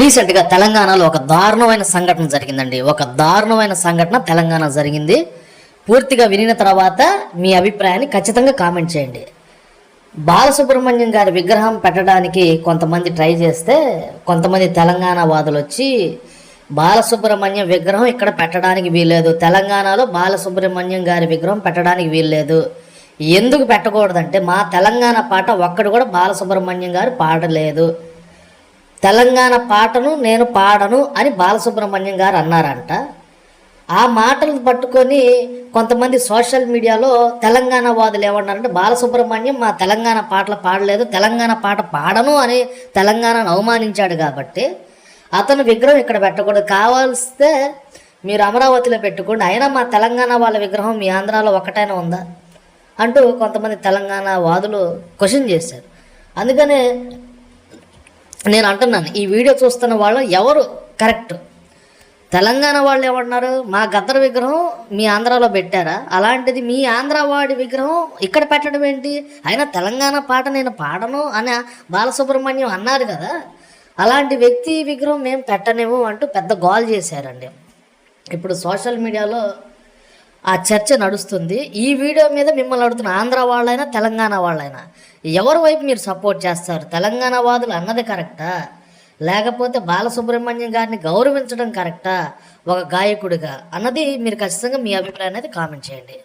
రీసెంట్గా తెలంగాణలో ఒక దారుణమైన సంఘటన జరిగిందండి. ఒక దారుణమైన సంఘటన తెలంగాణ జరిగింది. పూర్తిగా వినిన తర్వాత మీ అభిప్రాయాన్ని ఖచ్చితంగా కామెంట్ చేయండి. బాలసుబ్రహ్మణ్యం గారి విగ్రహం పెట్టడానికి కొంతమంది ట్రై చేస్తే కొంతమంది తెలంగాణ వాదులు వచ్చి బాలసుబ్రహ్మణ్యం విగ్రహం ఇక్కడ పెట్టడానికి వీల్లేదు. తెలంగాణలో బాలసుబ్రహ్మణ్యం గారి విగ్రహం పెట్టడానికి వీల్లేదు. ఎందుకు పెట్టకూడదంటే మా తెలంగాణ పాట ఒక్కడు కూడా బాలసుబ్రహ్మణ్యం గారు పాడలేదు. తెలంగాణ పాటను నేను పాడను అని బాలసుబ్రహ్మణ్యం గారు అన్నారంట. ఆ మాటలు పట్టుకొని కొంతమంది సోషల్ మీడియాలో తెలంగాణ వాదులు ఏమన్నారంటే బాలసుబ్రహ్మణ్యం మా తెలంగాణ పాటలు పాడలేదు తెలంగాణ పాట పాడను అని తెలంగాణను అవమానించాడు కాబట్టి అతను విగ్రహం ఇక్కడ పెట్టకూడదు. కావాల్స్తే మీరు అమరావతిలో పెట్టుకోండి. అయినా మా తెలంగాణ వాళ్ళ విగ్రహం మీ ఆంధ్రాలో ఒకటైనా ఉందా? అంటూ కొంతమంది తెలంగాణ వాదులు క్వశ్చన్ చేశారు. అందుకనే నేను అంటున్నాను ఈ వీడియో చూస్తున్న వాళ్ళు ఎవరు? కరెక్ట్. తెలంగాణ వాళ్ళు ఏమన్నారు మా గద్దర విగ్రహం మీ ఆంధ్రాలో పెట్టారా? అలాంటిది మీ ఆంధ్ర వాడి విగ్రహం ఇక్కడ పెట్టడం ఏంటి? అయినా తెలంగాణ పాట నేను పాడను అని బాలసుబ్రహ్మణ్యం అన్నారు కదా. అలాంటి వ్యక్తి విగ్రహం మేము పెట్టనేమో అంటూ పెద్ద గోల్ చేశారండి. ఇప్పుడు సోషల్ మీడియాలో ఆ చర్చ నడుస్తుంది. ఈ వీడియో మీద మిమ్మల్ని అడుగుతున్న ఆంధ్ర వాళ్ళైనా తెలంగాణ వాళ్ళైనా ఎవరి వైపు మీరు సపోర్ట్ చేస్తారు? తెలంగాణ వాదులు అన్నది కరెక్టా? లేకపోతే బాలసుబ్రహ్మణ్యం గారిని గౌరవించడం కరెక్టా? ఒక గాయకుడిగా? అన్నది మీరు ఖచ్చితంగా మీ అభిప్రాయం అనేది కామెంట్ చేయండి.